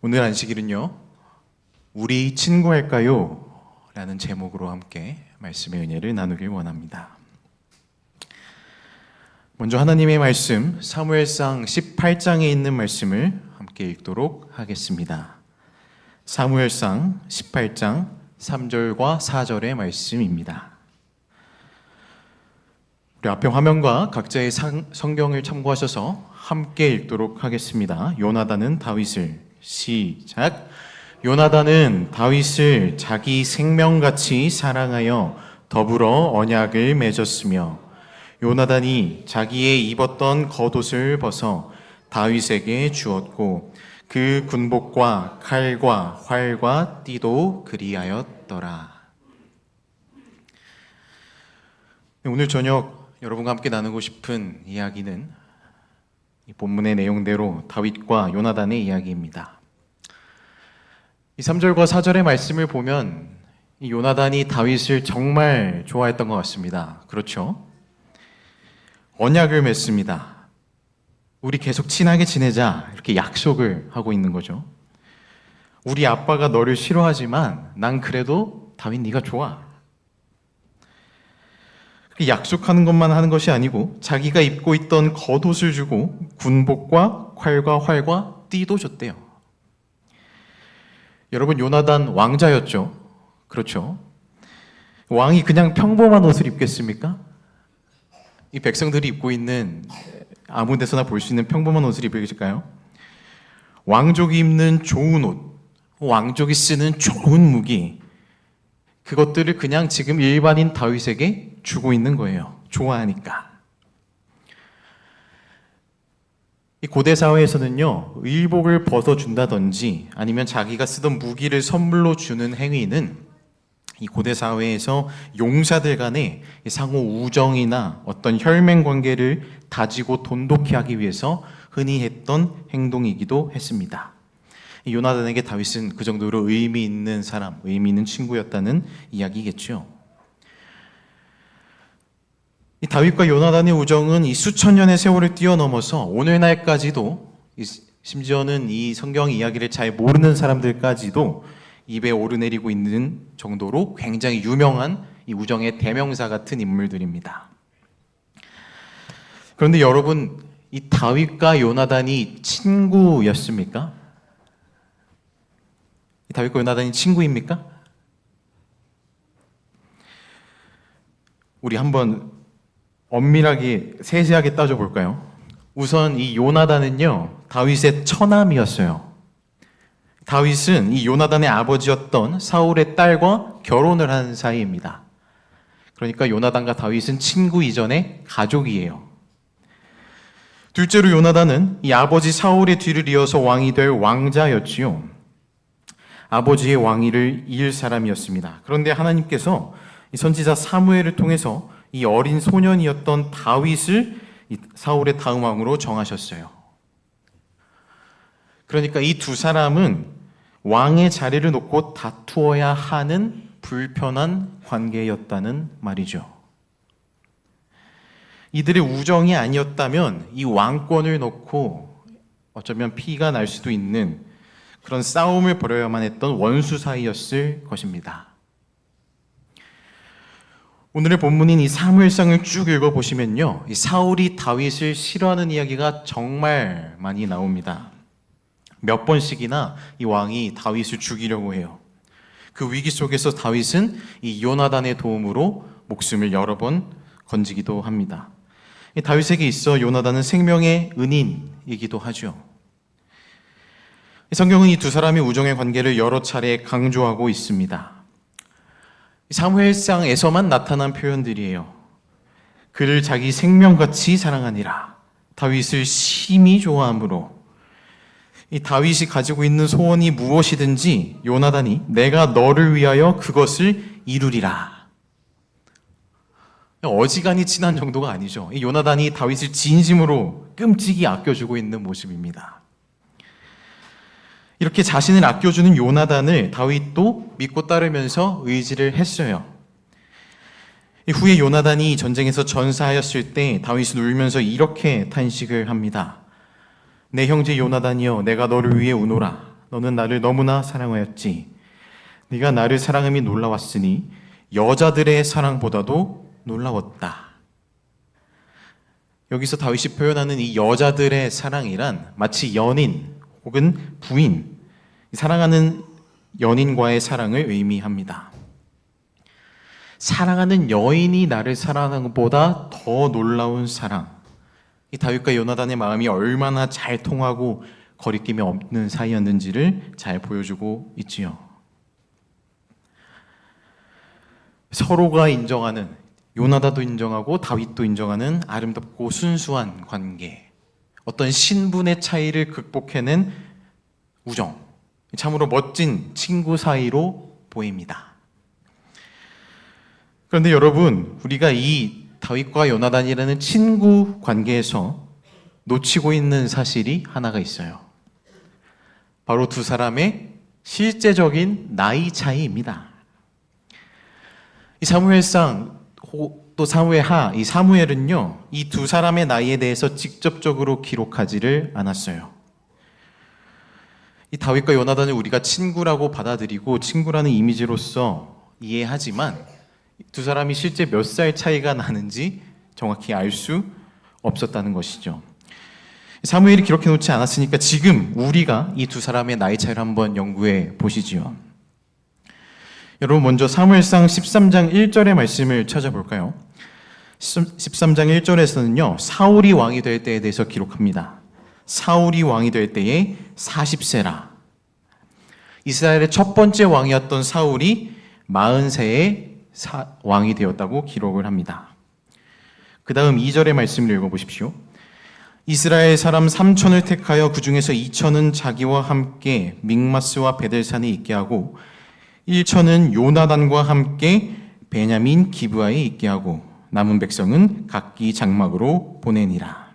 오늘 안식일은요, 우리 친구할까요? 라는 제목으로 함께 말씀의 은혜를 나누길 원합니다. 먼저 하나님의 말씀, 사무엘상 18장에 있는 말씀을 함께 읽도록 하겠습니다. 사무엘상 18장 3절과 4절의 말씀입니다. 우리 앞에 화면과 각자의 상- 성경을 참고하셔서 함께 읽도록 하겠습니다. 요나단은 다윗을 시작. 요나단은 다윗을 자기 생명같이 사랑하여 더불어 언약을 맺었으며 요나단이 자기의 입었던 겉옷을 벗어 다윗에게 주었고 그 군복과 칼과 활과 띠도 그리하였더라. 네, 오늘 저녁 여러분과 함께 나누고 싶은 이야기는 이 본문의 내용대로 다윗과 요나단의 이야기입니다. 이 3절과 4절의 말씀을 보면 이 요나단이 다윗을 정말 좋아했던 것 같습니다. 그렇죠? 언약을 맺습니다. 우리 계속 친하게 지내자 이렇게 약속을 하고 있는 거죠. 우리 아빠가 너를 싫어하지만 난 그래도 다윗 네가 좋아. 약속하는 것만 하는 것이 아니고 자기가 입고 있던 겉옷을 주고 군복과 칼과 활과 띠도 줬대요. 여러분 요나단 왕자였죠. 그렇죠. 왕이 그냥 평범한 옷을 입겠습니까? 이 백성들이 입고 있는 아무 데서나 볼 수 있는 평범한 옷을 입을까요? 왕족이 입는 좋은 옷, 왕족이 쓰는 좋은 무기, 그것들을 그냥 지금 일반인 다윗에게 주고 있는 거예요. 좋아하니까. 이 고대 사회에서는요, 의복을 벗어준다든지 아니면 자기가 쓰던 무기를 선물로 주는 행위는 이 고대 사회에서 용사들 간의 이 상호 우정이나 어떤 혈맹 관계를 다지고 돈독히 하기 위해서 흔히 했던 행동이기도 했습니다. 이 요나단에게 다윗은 그 정도로 의미 있는 사람, 의미 있는 친구였다는 이야기겠죠. 이 다윗과 요나단의 우정은 이 수천 년의 세월을 뛰어넘어서 오늘날까지도 이 심지어는 이 성경 이야기를 잘 모르는 사람들까지도 입에 오르내리고 있는 정도로 굉장히 유명한 이 우정의 대명사 같은 인물들입니다. 그런데 여러분, 이 다윗과 요나단이 친구였습니까? 이 다윗과 요나단이 친구입니까? 우리 한번 엄밀하게 세세하게 따져볼까요? 우선 이 요나단은요, 다윗의 처남이었어요. 다윗은 이 요나단의 아버지였던 사울의 딸과 결혼을 한 사이입니다. 그러니까 요나단과 다윗은 친구 이전의 가족이에요. 둘째로 요나단은 이 아버지 사울의 뒤를 이어서 왕이 될 왕자였지요. 아버지의 왕위를 이을 사람이었습니다. 그런데 하나님께서 이 선지자 사무엘을 통해서 이 어린 소년이었던 다윗을 이 사울의 다음 왕으로 정하셨어요. 그러니까 이 두 사람은 왕의 자리를 놓고 다투어야 하는 불편한 관계였다는 말이죠. 이들의 우정이 아니었다면 이 왕권을 놓고 어쩌면 피가 날 수도 있는 그런 싸움을 벌여야만 했던 원수 사이였을 것입니다. 오늘의 본문인 이 사무엘상을 쭉 읽어보시면요. 이 사울이 다윗을 싫어하는 이야기가 정말 많이 나옵니다. 몇 번씩이나 이 왕이 다윗을 죽이려고 해요. 그 위기 속에서 다윗은 이 요나단의 도움으로 목숨을 여러 번 건지기도 합니다. 이 다윗에게 있어 요나단은 생명의 은인이기도 하죠. 이 성경은 이 두 사람의 우정의 관계를 여러 차례 강조하고 있습니다. 사무엘상에서만 나타난 표현들이에요. 그를 자기 생명같이 사랑하니라. 다윗을 심히 좋아함으로 이 다윗이 가지고 있는 소원이 무엇이든지 요나단이 내가 너를 위하여 그것을 이루리라. 어지간히 친한 정도가 아니죠. 이 요나단이 다윗을 진심으로 끔찍이 아껴주고 있는 모습입니다. 이렇게 자신을 아껴주는 요나단을 다윗도 믿고 따르면서 의지를 했어요. 후에 요나단이 전쟁에서 전사하였을 때 다윗은 울면서 이렇게 탄식을 합니다. 내 형제 요나단이여 내가 너를 위해 우노라 너는 나를 너무나 사랑하였지. 네가 나를 사랑함이 놀라웠으니 여자들의 사랑보다도 놀라웠다. 여기서 다윗이 표현하는 이 여자들의 사랑이란 마치 연인 혹은 부인, 사랑하는 연인과의 사랑을 의미합니다. 사랑하는 여인이 나를 사랑하는 것보다 더 놀라운 사랑. 이 다윗과 요나단의 마음이 얼마나 잘 통하고 거리낌이 없는 사이였는지를 잘 보여주고 있지요. 서로가 인정하는 요나다도 인정하고 다윗도 인정하는 아름답고 순수한 관계. 어떤 신분의 차이를 극복해낸 우정. 참으로 멋진 친구 사이로 보입니다. 그런데 여러분, 우리가 이 다윗과 요나단이라는 친구 관계에서 놓치고 있는 사실이 하나가 있어요. 바로 두 사람의 실제적인 나이 차이입니다. 이 사무엘상 호- 또 사무엘하 이 사무엘은요 이 두 사람의 나이에 대해서 직접적으로 기록하지를 않았어요. 이 다윗과 요나단을 우리가 친구라고 받아들이고 친구라는 이미지로서 이해하지만 두 사람이 실제 몇 살 차이가 나는지 정확히 알 수 없었다는 것이죠. 사무엘이 기록해 놓지 않았으니까 지금 우리가 이 두 사람의 나이 차이를 한번 연구해 보시지요. 여러분 먼저 사무엘상 13장 1절의 말씀을 찾아볼까요? 13장 1절에서는요. 사울이 왕이 될 때에 대해서 기록합니다. 사울이 왕이 될 때에 40세라. 이스라엘의 첫 번째 왕이었던 사울이 40세에 왕이 되었다고 기록을 합니다. 그 다음 2절의 말씀을 읽어보십시오. 이스라엘 사람 3천을 택하여 그 중에서 2천은 자기와 함께 믹마스와 베델산에 있게 하고 1천은 요나단과 함께 베냐민 기브아에 있게 하고 남은 백성은 각기 장막으로 보내니라.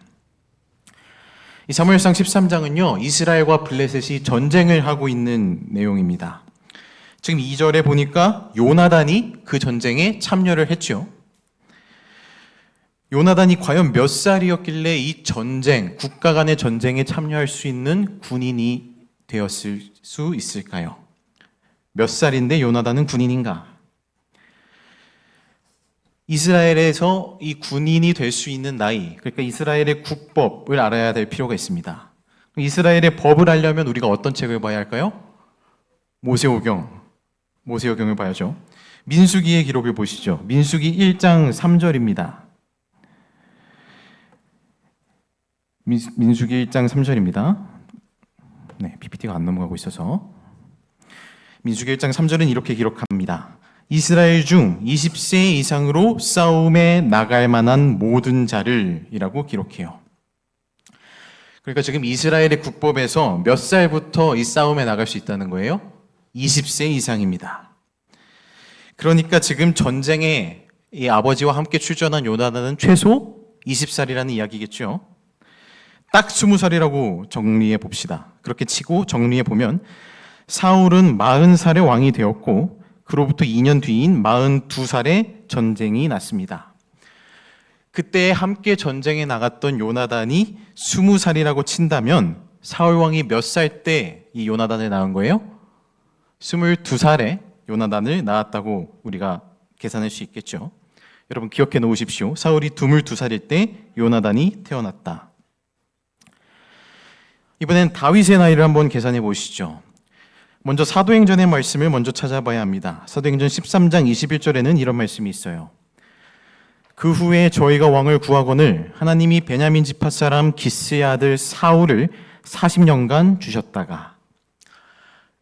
이 사무엘상 13장은요. 이스라엘과 블레셋이 전쟁을 하고 있는 내용입니다. 지금 2절에 보니까 요나단이 그 전쟁에 참여를 했죠. 요나단이 과연 몇 살이었길래 이 전쟁, 국가 간의 전쟁에 참여할 수 있는 군인이 되었을 수 있을까요? 몇 살인데 요나단은 군인인가? 이스라엘에서 이 군인이 될 수 있는 나이, 그러니까 이스라엘의 국법을 알아야 될 필요가 있습니다. 이스라엘의 법을 알려면 우리가 어떤 책을 봐야 할까요? 모세오경, 모세오경을 봐야죠. 민수기의 기록을 보시죠. 민수기 1장 3절입니다. 민수기 1장 3절입니다. 네, PPT가 안 넘어가고 있어서. 민수기 1장 3절은 이렇게 기록합니다. 이스라엘 중 20세 이상으로 싸움에 나갈 만한 모든 자를 이라고 기록해요. 그러니까 지금 이스라엘의 국법에서 몇 살부터 이 싸움에 나갈 수 있다는 거예요? 20세 이상입니다. 그러니까 지금 전쟁에 이 아버지와 함께 출전한 요나단은 최소 20살이라는 이야기겠죠. 딱 20살이라고 정리해 봅시다. 그렇게 치고 정리해 보면 사울은 40살의 왕이 되었고 그로부터 2년 뒤인 42살에 전쟁이 났습니다. 그때 함께 전쟁에 나갔던 요나단이 20살이라고 친다면 사울 왕이 몇 살 때 이 요나단을 낳은 거예요? 22살에 요나단을 낳았다고 우리가 계산할 수 있겠죠. 여러분 기억해 놓으십시오. 사울이 22살일 때 요나단이 태어났다. 이번엔 다윗의 나이를 한번 계산해 보시죠. 먼저 사도행전의 말씀을 먼저 찾아봐야 합니다. 사도행전 13장 21절에는 이런 말씀이 있어요. 그 후에 저희가 왕을 구하거늘 하나님이 베냐민 지파 사람 기스의 아들 사울을 40년간 주셨다가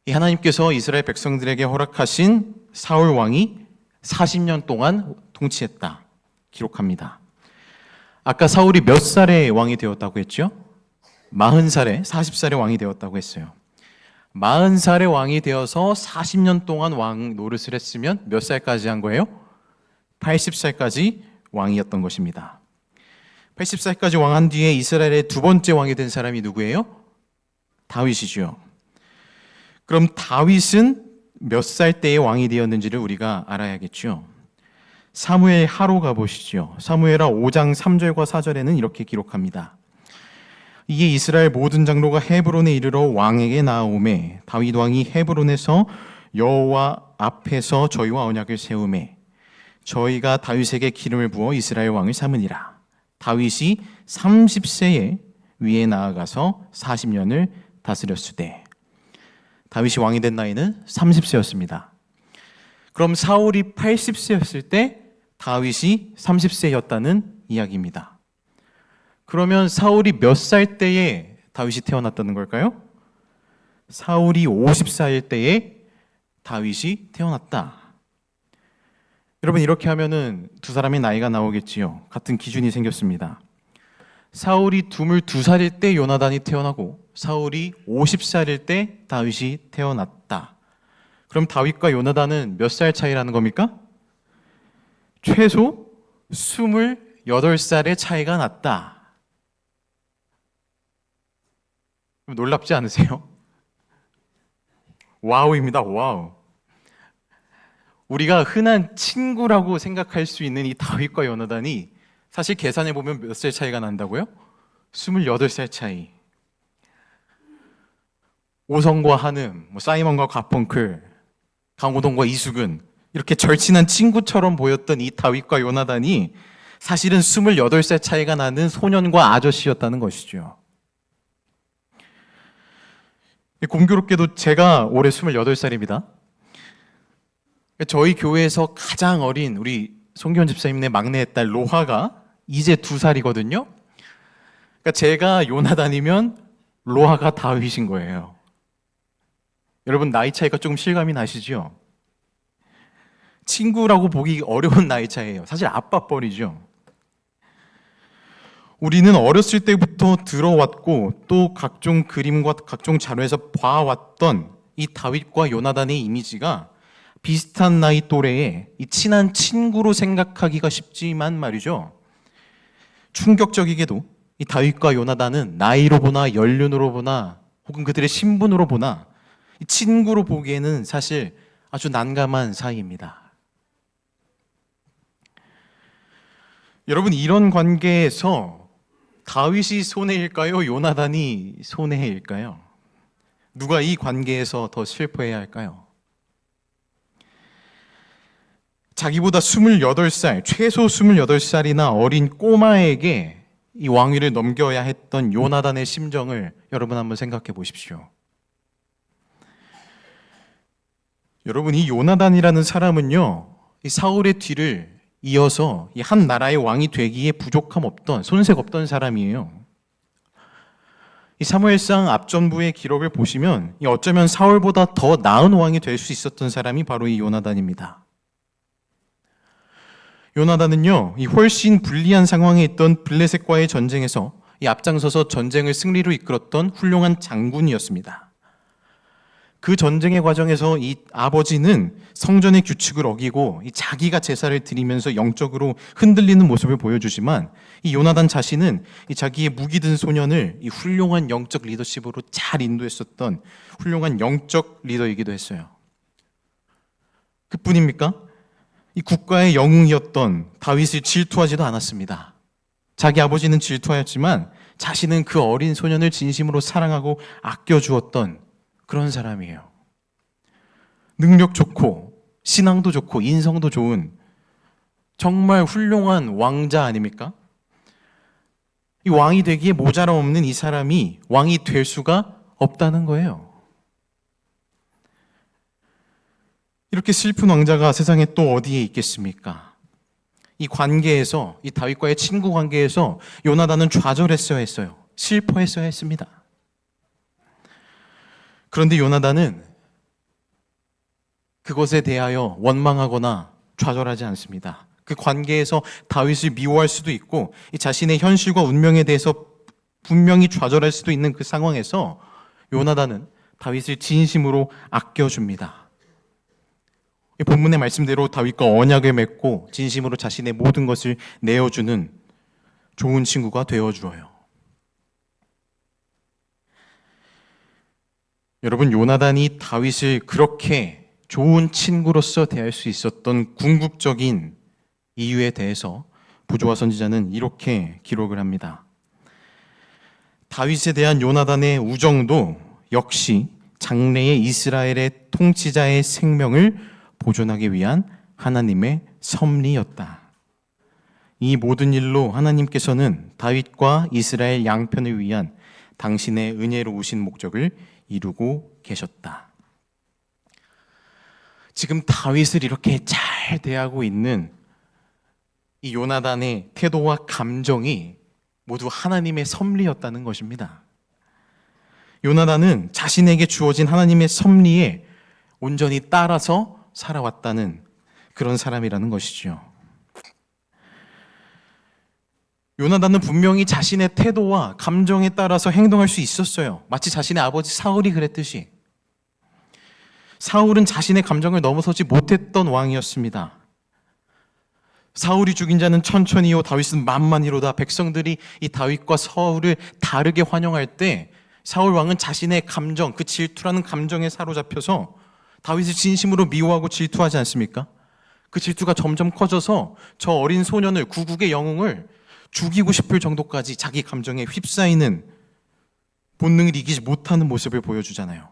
이 하나님께서 이스라엘 백성들에게 허락하신 사울 왕이 40년 동안 통치했다. 기록합니다. 아까 사울이 몇 살에 왕이 되었다고 했죠? 40살에 40살에 왕이 되었다고 했어요. 40 살의 왕이 되어서 40년 동안 왕 노릇을 했으면 몇 살까지 한 거예요? 80살까지 왕이었던 것입니다. 80살까지 왕한 뒤에 이스라엘의 두 번째 왕이 된 사람이 누구예요? 다윗이죠. 그럼 다윗은 몇 살 때의 왕이 되었는지를 우리가 알아야겠죠. 사무엘 하로 가보시죠. 사무엘하 5장 3절과 4절에는 이렇게 기록합니다. 이에 이스라엘 모든 장로가 헤브론에 이르러 왕에게 나아오매 다윗 왕이 헤브론에서 여호와 앞에서 저희와 언약을 세우매 저희가 다윗에게 기름을 부어 이스라엘 왕을 삼으니라. 다윗이 30세에 위에 나아가서 40년을 다스렸으되 다윗이 왕이 된 나이는 30세였습니다. 그럼 사울이 80세였을 때 다윗이 30세였다는 이야기입니다. 그러면 사울이 몇 살 때에 다윗이 태어났다는 걸까요? 사울이 54일 때에 다윗이 태어났다. 여러분 이렇게 하면은 두 사람의 나이가 나오겠지요. 같은 기준이 생겼습니다. 사울이 두물두 살일 때 요나단이 태어나고 사울이 50살일 때 다윗이 태어났다. 그럼 다윗과 요나단은 몇 살 차이라는 겁니까? 최소 28살의 차이가 났다. 놀랍지 않으세요? 와우입니다. 와우. 우리가 흔한 친구라고 생각할 수 있는 이 다윗과 요나단이 사실 계산해 보면 몇 살 차이가 난다고요? 28살 차이. 오성과 한음, 뭐 사이먼과 가펑클, 강호동과 이수근 이렇게 절친한 친구처럼 보였던 이 다윗과 요나단이 사실은 28살 차이가 나는 소년과 아저씨였다는 것이죠. 공교롭게도 제가 올해 28살입니다. 저희 교회에서 가장 어린 우리 송기원 집사님네 막내 딸 로하가 이제 두 살이거든요. 그러니까 제가 요나단이면 로하가 다윗인 거예요. 여러분 나이 차이가 조금 실감이 나시죠? 친구라고 보기 어려운 나이 차이예요. 사실 아빠 뻘이죠. 우리는 어렸을 때부터 들어왔고 또 각종 그림과 각종 자료에서 봐왔던 이 다윗과 요나단의 이미지가 비슷한 나이 또래의 이 친한 친구로 생각하기가 쉽지만 말이죠. 충격적이게도 이 다윗과 요나단은 나이로 보나 연륜으로 보나 혹은 그들의 신분으로 보나 친구로 보기에는 사실 아주 난감한 사이입니다. 여러분 이런 관계에서 다윗이 손해일까요? 요나단이 손해일까요? 누가 이 관계에서 더 슬퍼해야 할까요? 자기보다 28살, 최소 28살이나 어린 꼬마에게 이 왕위를 넘겨야 했던 요나단의 심정을 여러분 한번 생각해 보십시오. 여러분 이 요나단이라는 사람은요. 이 사울의 뒤를 이어서 이 한 나라의 왕이 되기에 부족함 없던 손색 없던 사람이에요. 이 사무엘상 앞전부의 기록을 보시면 어쩌면 사울보다 더 나은 왕이 될 수 있었던 사람이 바로 이 요나단입니다. 요나단은요, 이 훨씬 불리한 상황에 있던 블레셋과의 전쟁에서 이 앞장서서 전쟁을 승리로 이끌었던 훌륭한 장군이었습니다. 그 전쟁의 과정에서 이 아버지는 성전의 규칙을 어기고 이 자기가 제사를 드리면서 영적으로 흔들리는 모습을 보여주지만 이 요나단 자신은 이 자기의 무기 든 소년을 이 훌륭한 영적 리더십으로 잘 인도했었던 훌륭한 영적 리더이기도 했어요. 그뿐입니까? 이 국가의 영웅이었던 다윗을 질투하지도 않았습니다. 자기 아버지는 질투하였지만 자신은 그 어린 소년을 진심으로 사랑하고 아껴주었던 그런 사람이에요. 능력 좋고, 신앙도 좋고, 인성도 좋은 정말 훌륭한 왕자 아닙니까? 이 왕이 되기에 모자람 없는 이 사람이 왕이 될 수가 없다는 거예요. 이렇게 슬픈 왕자가 세상에 또 어디에 있겠습니까? 이 관계에서, 이 다윗과의 친구 관계에서 요나단은 좌절했어야 했어요. 슬퍼했어야 했습니다. 그런데 요나단은 그것에 대하여 원망하거나 좌절하지 않습니다. 그 관계에서 다윗을 미워할 수도 있고 자신의 현실과 운명에 대해서 분명히 좌절할 수도 있는 그 상황에서 요나단은 다윗을 진심으로 아껴줍니다. 본문의 말씀대로 다윗과 언약을 맺고 진심으로 자신의 모든 것을 내어주는 좋은 친구가 되어주어요. 여러분 요나단이 다윗을 그렇게 좋은 친구로서 대할 수 있었던 궁극적인 이유에 대해서 부조와 선지자는 이렇게 기록을 합니다. 다윗에 대한 요나단의 우정도 역시 장래의 이스라엘의 통치자의 생명을 보존하기 위한 하나님의 섭리였다. 이 모든 일로 하나님께서는 다윗과 이스라엘 양편을 위한 당신의 은혜로우신 목적을 이루고 계셨다. 지금 다윗을 이렇게 잘 대하고 있는 이 요나단의 태도와 감정이 모두 하나님의 섭리였다는 것입니다. 요나단은 자신에게 주어진 하나님의 섭리에 온전히 따라서 살아왔다는 그런 사람이라는 것이죠. 요나단은 분명히 자신의 태도와 감정에 따라서 행동할 수 있었어요. 마치 자신의 아버지 사울이 그랬듯이. 사울은 자신의 감정을 넘어서지 못했던 왕이었습니다. 사울이 죽인 자는 천천히요 다윗은 만만히로다 백성들이 이 다윗과 사울을 다르게 환영할 때 사울 왕은 자신의 감정 그 질투라는 감정에 사로잡혀서 다윗을 진심으로 미워하고 질투하지 않습니까? 그 질투가 점점 커져서 저 어린 소년을 구국의 영웅을 죽이고 싶을 정도까지 자기 감정에 휩싸이는 본능을 이기지 못하는 모습을 보여주잖아요.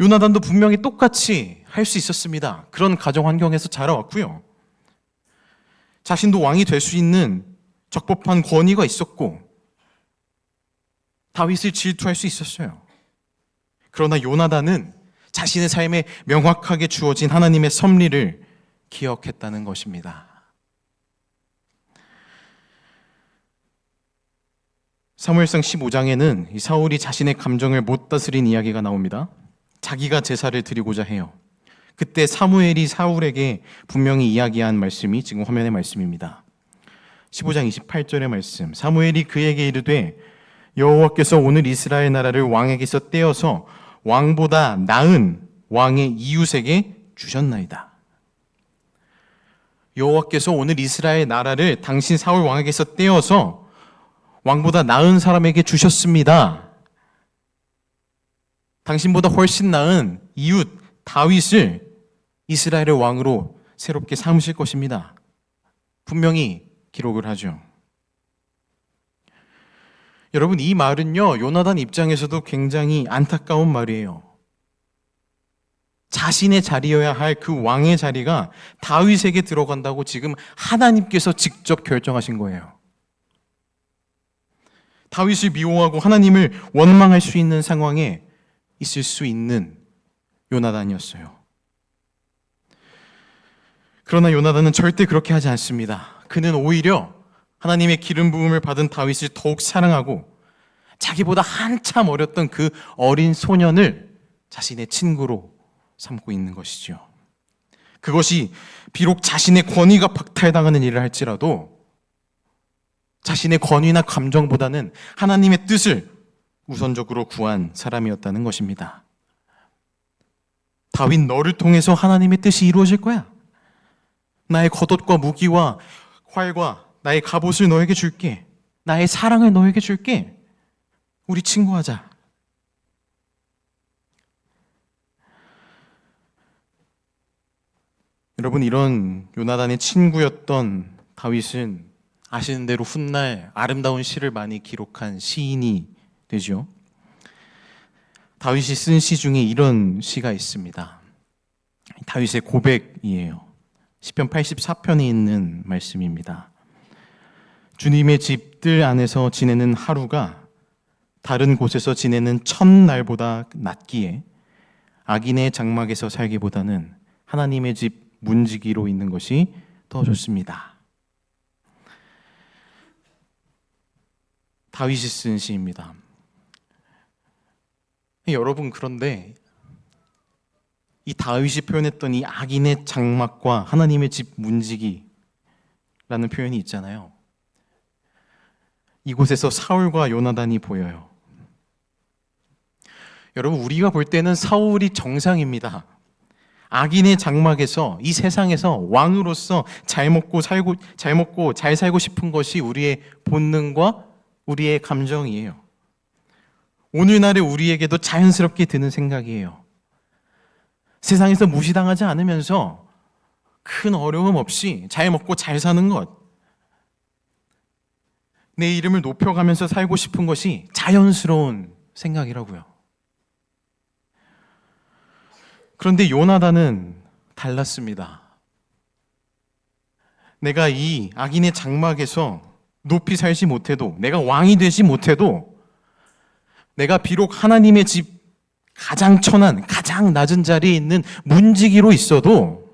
요나단도 분명히 똑같이 할 수 있었습니다. 그런 가정 환경에서 자라왔고요. 자신도 왕이 될 수 있는 적법한 권위가 있었고 다윗을 질투할 수 있었어요. 그러나 요나단은 자신의 삶에 명확하게 주어진 하나님의 섭리를 기억했다는 것입니다. 사무엘상 15장에는 이 사울이 자신의 감정을 못 다스린 이야기가 나옵니다. 자기가 제사를 드리고자 해요. 그때 사무엘이 사울에게 분명히 이야기한 말씀이 지금 화면의 말씀입니다. 15장 28절의 말씀. 사무엘이 그에게 이르되 여호와께서 오늘 이스라엘 나라를 왕에게서 떼어서 왕보다 나은 왕의 이웃에게 주셨나이다. 여호와께서 오늘 이스라엘 나라를 당신 사울 왕에게서 떼어서 왕보다 나은 사람에게 주셨습니다. 당신보다 훨씬 나은 이웃 다윗을 이스라엘의 왕으로 새롭게 삼으실 것입니다. 분명히 기록을 하죠. 여러분 이 말은요 요나단 입장에서도 굉장히 안타까운 말이에요. 자신의 자리여야 할 그 왕의 자리가 다윗에게 들어간다고 지금 하나님께서 직접 결정하신 거예요. 다윗을 미워하고 하나님을 원망할 수 있는 상황에 있을 수 있는 요나단이었어요. 그러나 요나단은 절대 그렇게 하지 않습니다. 그는 오히려 하나님의 기름 부음을 받은 다윗을 더욱 사랑하고 자기보다 한참 어렸던 그 어린 소년을 자신의 친구로 삼고 있는 것이죠. 그것이 비록 자신의 권위가 박탈당하는 일을 할지라도 자신의 권위나 감정보다는 하나님의 뜻을 우선적으로 구한 사람이었다는 것입니다. 다윗 너를 통해서 하나님의 뜻이 이루어질 거야. 나의 겉옷과 무기와 활과 나의 갑옷을 너에게 줄게. 나의 사랑을 너에게 줄게. 우리 친구하자. 여러분 이런 요나단의 친구였던 다윗은 아시는 대로 훗날 아름다운 시를 많이 기록한 시인이 되죠. 다윗이 쓴 시 중에 이런 시가 있습니다. 다윗의 고백이에요. 시편 84편에 있는 말씀입니다. 주님의 집들 안에서 지내는 하루가 다른 곳에서 지내는 첫날보다 낫기에 악인의 장막에서 살기보다는 하나님의 집 문지기로 있는 것이 더 좋습니다. 다윗이 쓴 시입니다. 여러분 그런데 이 다윗이 표현했던 이 악인의 장막과 하나님의 집 문지기라는 표현이 있잖아요. 이곳에서 사울과 요나단이 보여요. 여러분 우리가 볼 때는 사울이 정상입니다. 악인의 장막에서 이 세상에서 왕으로서 잘 먹고 살고 잘 먹고 잘 살고 싶은 것이 우리의 본능과 우리의 감정이에요. 오늘날의 우리에게도 자연스럽게 드는 생각이에요. 세상에서 무시당하지 않으면서 큰 어려움 없이 잘 먹고 잘 사는 것. 내 이름을 높여가면서 살고 싶은 것이 자연스러운 생각이라고요. 그런데 요나단은 달랐습니다. 내가 이 악인의 장막에서 높이 살지 못해도, 내가 왕이 되지 못해도, 내가 비록 하나님의 집 가장 천한, 가장 낮은 자리에 있는 문지기로 있어도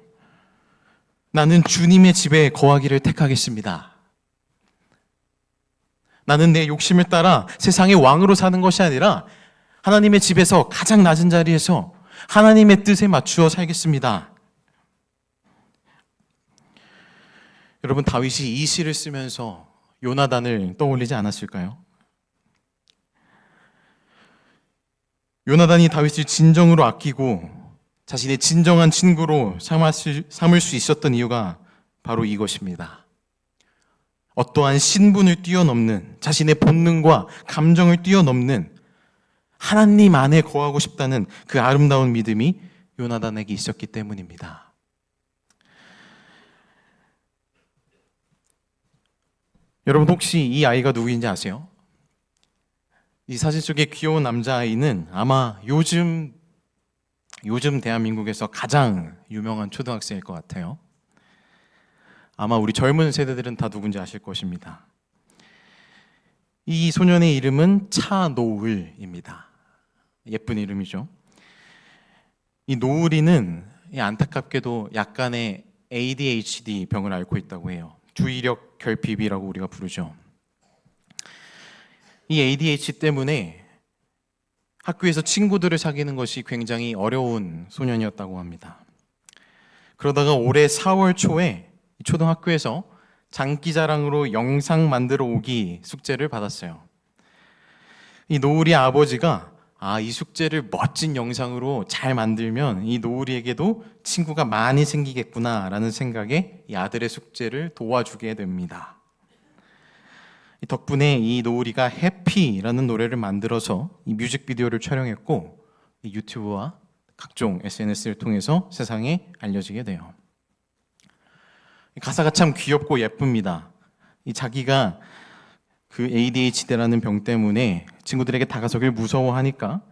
나는 주님의 집에 거하기를 택하겠습니다. 나는 내 욕심을 따라 세상의 왕으로 사는 것이 아니라 하나님의 집에서 가장 낮은 자리에서 하나님의 뜻에 맞추어 살겠습니다. 여러분 다윗이 이 시를 쓰면서 요나단을 떠올리지 않았을까요? 요나단이 다윗을 진정으로 아끼고 자신의 진정한 친구로 삼을 수 있었던 이유가 바로 이것입니다. 어떠한 신분을 뛰어넘는 자신의 본능과 감정을 뛰어넘는 하나님 안에 거하고 싶다는 그 아름다운 믿음이 요나단에게 있었기 때문입니다. 여러분 혹시 이 아이가 누구인지 아세요? 이 사진 속의 귀여운 남자아이는 아마 요즘 요즘 대한민국에서 가장 유명한 초등학생일 것 같아요. 아마 우리 젊은 세대들은 다 누군지 아실 것입니다. 이 소년의 이름은 차노을입니다. 예쁜 이름이죠. 이 노을이는 안타깝게도 약간의 ADHD 병을 앓고 있다고 해요. 주의력 결핍이라고 우리가 부르죠. 이 ADHD 때문에 학교에서 친구들을 사귀는 것이 굉장히 어려운 소년이었다고 합니다. 그러다가 올해 4월 초에 초등학교에서 장기자랑으로 영상 만들어 오기 숙제를 받았어요. 이 노을이 아버지가 아, 이 숙제를 멋진 영상으로 잘 만들면 이 노을이에게도 친구가 많이 생기겠구나라는 생각에 이 아들의 숙제를 도와주게 됩니다. 덕분에 이 노을이가 해피라는 노래를 만들어서 이 뮤직비디오를 촬영했고 이 유튜브와 각종 SNS를 통해서 세상에 알려지게 돼요. 가사가 참 귀엽고 예쁩니다. 이 자기가 그 ADHD라는 병 때문에 친구들에게 다가서길 무서워하니까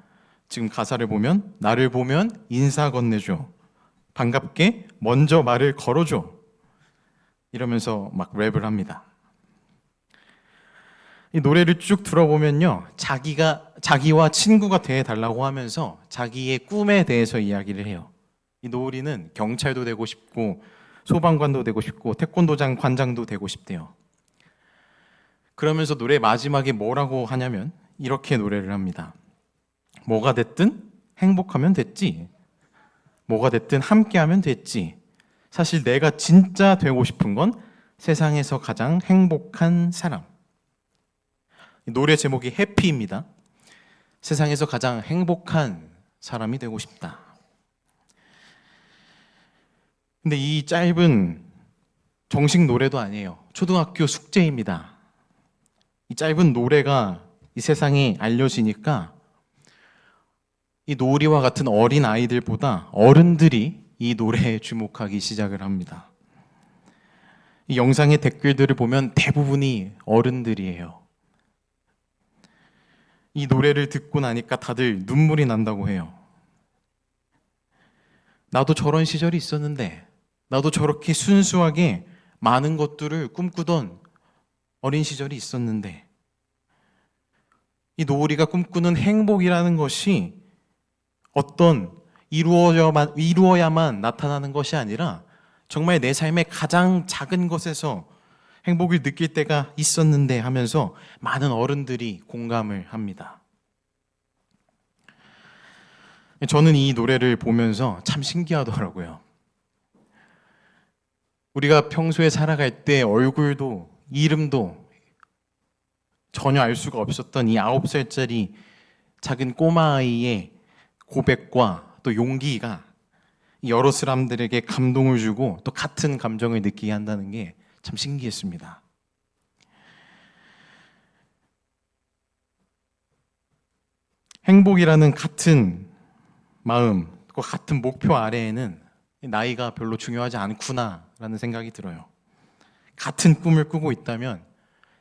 지금 가사를 보면 나를 보면 인사 건네줘. 반갑게 먼저 말을 걸어줘. 이러면서 막 랩을 합니다. 이 노래를 쭉 들어보면요. 자기가 자기와 친구가 돼 달라고 하면서 자기의 꿈에 대해서 이야기를 해요. 이 노을이는 경찰도 되고 싶고 소방관도 되고 싶고 태권도장 관장도 되고 싶대요. 그러면서 노래 마지막에 뭐라고 하냐면 이렇게 노래를 합니다. 뭐가 됐든 행복하면 됐지. 뭐가 됐든 함께하면 됐지. 사실 내가 진짜 되고 싶은 건 세상에서 가장 행복한 사람. 노래 제목이 해피입니다. 세상에서 가장 행복한 사람이 되고 싶다. 근데 이 짧은 정식 노래도 아니에요. 초등학교 숙제입니다. 이 짧은 노래가 이 세상에 알려지니까 이 노리와 같은 어린 아이들보다 어른들이 이 노래에 주목하기 시작을 합니다. 이 영상의 댓글들을 보면 대부분이 어른들이에요. 이 노래를 듣고 나니까 다들 눈물이 난다고 해요. 나도 저런 시절이 있었는데, 나도 저렇게 순수하게 많은 것들을 꿈꾸던 어린 시절이 있었는데, 이 노을이가 꿈꾸는 행복이라는 것이 어떤 이루어야만, 이루어야만 나타나는 것이 아니라 정말 내 삶의 가장 작은 것에서 행복을 느낄 때가 있었는데 하면서 많은 어른들이 공감을 합니다. 저는 이 노래를 보면서 참 신기하더라고요. 우리가 평소에 살아갈 때 얼굴도 이름도 전혀 알 수가 없었던 이 아홉 살짜리 작은 꼬마 아이의 고백과 또 용기가 여러 사람들에게 감동을 주고 또 같은 감정을 느끼게 한다는 게 참 신기했습니다. 행복이라는 같은 마음, 같은 목표 아래에는 나이가 별로 중요하지 않구나라는 생각이 들어요. 같은 꿈을 꾸고 있다면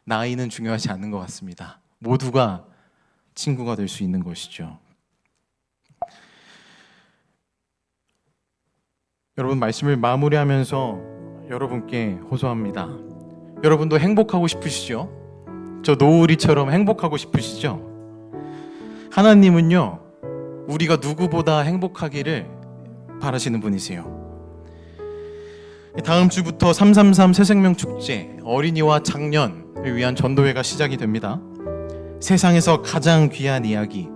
나이는 중요하지 않는 것 같습니다. 모두가 친구가 될 수 있는 것이죠. 여러분 말씀을 마무리하면서 여러분께 호소합니다. 여러분도 행복하고 싶으시죠? 저 노을이처럼 행복하고 싶으시죠? 하나님은요, 우리가 누구보다 행복하기를 바라시는 분이세요. 다음 주부터 333 새생명 축제 어린이와 장년을 위한 전도회가 시작이 됩니다. 세상에서 가장 귀한 이야기,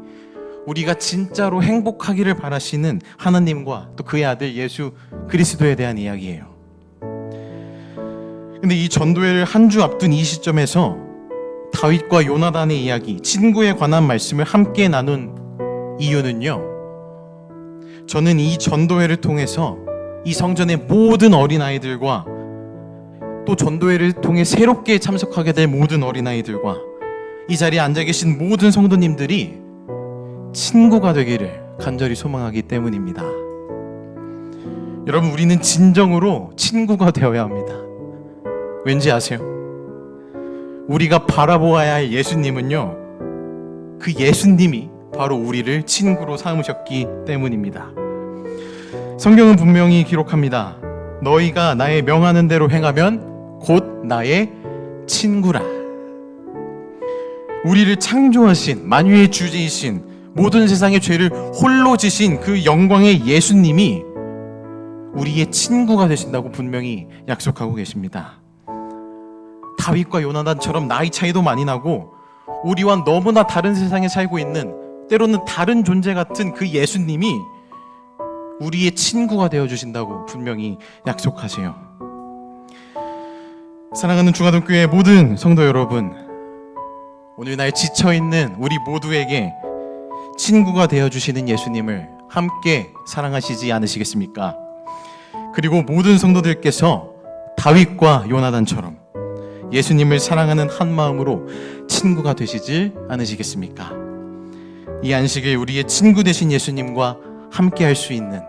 우리가 진짜로 행복하기를 바라시는 하나님과 또 그의 아들 예수 그리스도에 대한 이야기예요. 근데 이 전도회를 한 주 앞둔 이 시점에서 다윗과 요나단의 이야기, 친구에 관한 말씀을 함께 나눈 이유는요. 저는 이 전도회를 통해서 이 성전의 모든 어린아이들과 또 전도회를 통해 새롭게 참석하게 될 모든 어린아이들과 이 자리에 앉아 계신 모든 성도님들이 친구가 되기를 간절히 소망하기 때문입니다. 여러분, 우리는 진정으로 친구가 되어야 합니다. 왠지 아세요? 우리가 바라보아야 할 예수님은요, 그 예수님이 바로 우리를 친구로 삼으셨기 때문입니다. 성경은 분명히 기록합니다. 너희가 나의 명하는 대로 행하면 곧 나의 친구라. 우리를 창조하신 만유의 주제이신 모든 세상의 죄를 홀로 지신 그 영광의 예수님이 우리의 친구가 되신다고 분명히 약속하고 계십니다. 다윗과 요나단처럼 나이 차이도 많이 나고 우리와 너무나 다른 세상에 살고 있는 때로는 다른 존재 같은 그 예수님이 우리의 친구가 되어 주신다고 분명히 약속하세요. 사랑하는 중화동교회 모든 성도 여러분, 오늘 날 지쳐 있는 우리 모두에게 친구가 되어 주시는 예수님을 함께 사랑하시지 않으시겠습니까? 그리고 모든 성도들께서 다윗과 요나단처럼 예수님을 사랑하는 한 마음으로 친구가 되시질 않으시겠습니까? 이 안식일 우리의 친구 되신 예수님과 함께 할 수 있는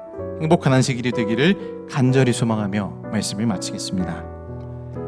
행복한 안식일이 되기를 간절히 소망하며 말씀을 마치겠습니다.